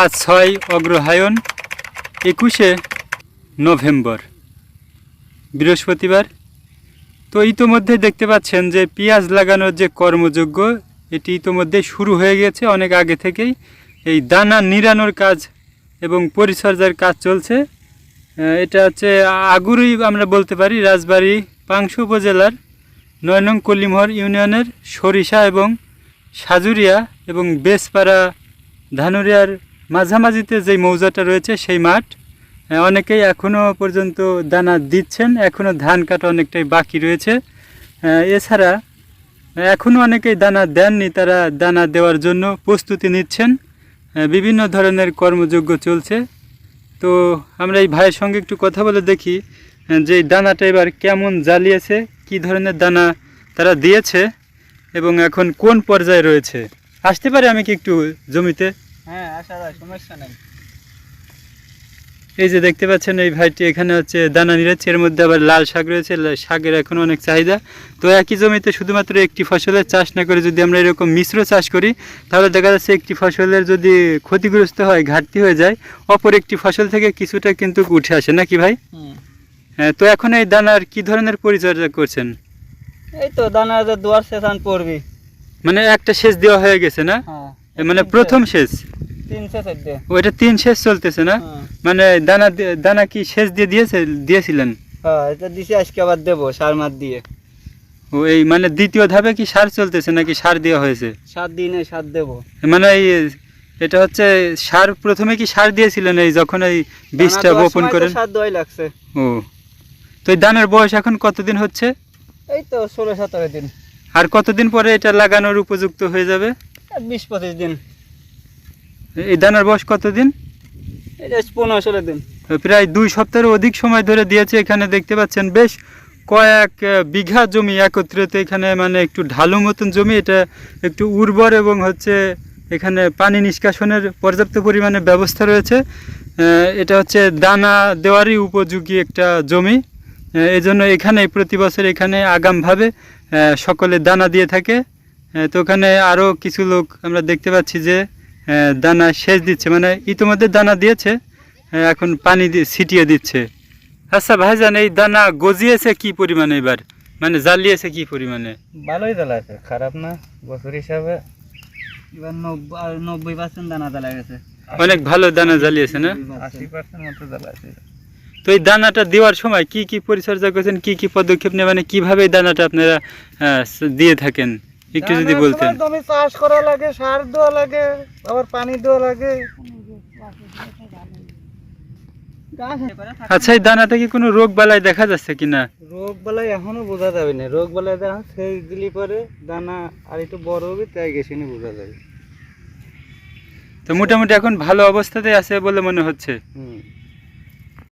আজ ছয় অগ্রহায়ণ একুশে নভেম্বর। বৃহস্পতিবার। তো ইতোমধ্যে দেখতে পাচ্ছেন যে পেঁয়াজ লাগানোর যে কর্মযোগ্য এটি ইতোমধ্যে শুরু হয়ে গেছে অনেক আগে থেকেই। এই দানা নিরানোর কাজ এবং পরিচর্যার কাজ চলছে। এটা হচ্ছে আগুরই আমরা বলতে পারি রাজবাড়ী পাংশু উপজেলার নয় নং কলিমহর ইউনিয়নের সরিষা এবং সাজুরিয়া এবং বেসপাড়া ধানুরিয়ার মাঝামাঝিতে যেই মৌজাটা রয়েছে সেই মাঠ অনেকেই এখনও পর্যন্ত দানা দিচ্ছেন এখনও ধান কাটা অনেকটাই বাকি রয়েছে। এছাড়া এখনও অনেকেই দানা দেননি, তারা দানা দেওয়ার জন্য প্রস্তুতি নিচ্ছেন। বিভিন্ন ধরনের কর্মযোগ্য চলছে। তো আমরা এই ভাইয়ের সঙ্গে একটু কথা বলে দেখি যে দানাটা এবার কেমন জ্বালিয়েছে, কি ধরনের দানা তারা দিয়েছে এবং এখন কোন পর্যায়ে রয়েছে। আসতে পারে আমি কি একটু জমিতে? হ্যাঁ আসা যায় সমস্যা নেই। এই যে দেখতে পাচ্ছেন এই ভাইটি এখানে হচ্ছে দানা নিয়েছে এর মধ্যে আবার লাল শাক রয়েছে শাকের এখন অনেক চাহিদা। তো একই জমিতে শুধুমাত্র একটি ফসলের চাষ না করে যদি আমরা এরকম মিশ্র চাষ করি তাহলে দেখা যাচ্ছে একটি ফসলের যদি ক্ষতিগ্রস্ত হয় ঘাটতি হয়ে যায় অপর একটি ফসল থেকে কিছুটা কিন্তু উঠে আসে। নাকি ভাই? হ্যাঁ, তো এখন এই দানার কি ধরনের পরিচর্যা করছেন? এই তো দানা দুয়ার শেষান পড়বি। মানে একটা সেচ দেওয়া হয়ে গেছে না? হ্যাঁ। মানে প্রথম সেচ দিয়ে। ওইটা তিন সেচ চলতেছে না? হ্যাঁ। মানে দানা দানা কি সেচ দিয়ে দিয়েছে দিয়েছিলেন? হ্যাঁ এটা দিছি আজকে আবার দেবো সার মার দিয়ে। ও মানে দ্বিতীয় ধাপে কি সার চলতেছে নাকি সার দেওয়া হয়েছে? সাত দিনে সার দেবো। মানে এই এটা হচ্ছে সার প্রথমে কি সার দিয়েছিলেন এই যখন এই বীজটা বপন করেন? সার দেওয়াই লাগছে। ও তো এই ধানের বয়স এখন কতদিন হচ্ছে? এই তো ষোলো সতেরো দিন। আর কতদিন পরে এটা লাগানোর উপযুক্ত হয়ে যাবে? বিশ পঁচিশ দিন। এই দানার বয়স কতদিন? এটা পনেরো ষোলো দিন। প্রায় দুই সপ্তাহের অধিক সময় ধরে দিয়েছে এখানে দেখতে পাচ্ছেন। বেশ কয়েক বিঘা জমি একত্রিত এখানে মানে একটু ঢালু মতন জমি এটা একটু উর্বর এবং হচ্ছে এখানে পানি নিষ্কাশনের পর্যাপ্ত পরিমাণে ব্যবস্থা রয়েছে। এটা হচ্ছে দানা দেওয়ারই উপযোগী একটা জমি। আহ, এই জন্য এখানে প্রতি বছর এখানে আগামভাবে সকলে দানা দিয়ে থাকে। তো ওখানে আরও কিছু লোক আমরা দেখতে পাচ্ছি যে দানা সেচ দিচ্ছে। মানে ইতিমধ্যে দানা দিয়েছে হ্যাঁ, এখন পানি দিয়ে ছিটিয়ে দিচ্ছে। আচ্ছা ভাইজান এই দানা গজিয়েছে কি পরিমাণে এবার? মানে জ্বালিয়েছে কি পরিমাণে? ভালোই জ্বালাছে খারাপ না বছর হিসাবে। এবার নব্বই পার্সেন্ট দানা জ্বালা গেছে। অনেক ভালো দানা জ্বালিয়েছে না? আশি পার্সেন্ট মতো জ্বালাছে তো এই দানাটা দেওয়ার সময় কি কি পরিচর্যা করছেন কি কি পদক্ষেপ নেবেন মানে কীভাবে দানাটা আপনারা দিয়ে থাকেন? একটু যদি বলতেন। জমি চাষ করা লাগে সার দেওয়া লাগে আবার পানি দেওয়া লাগে। আচ্ছা এই দানাতে কি কোনো রোগ বালাই দেখা যাচ্ছে কিনা? রোগ বালাই এখনও বোঝা যাবে না। রোগ বালাই দেখা সেই দিলি পরে দানা আর একটু বড় হবে তাই গেছে নি বোঝা যাবে। তো মোটামুটি এখন ভালো অবস্থাতে আছে বলে মনে হচ্ছে। হুম।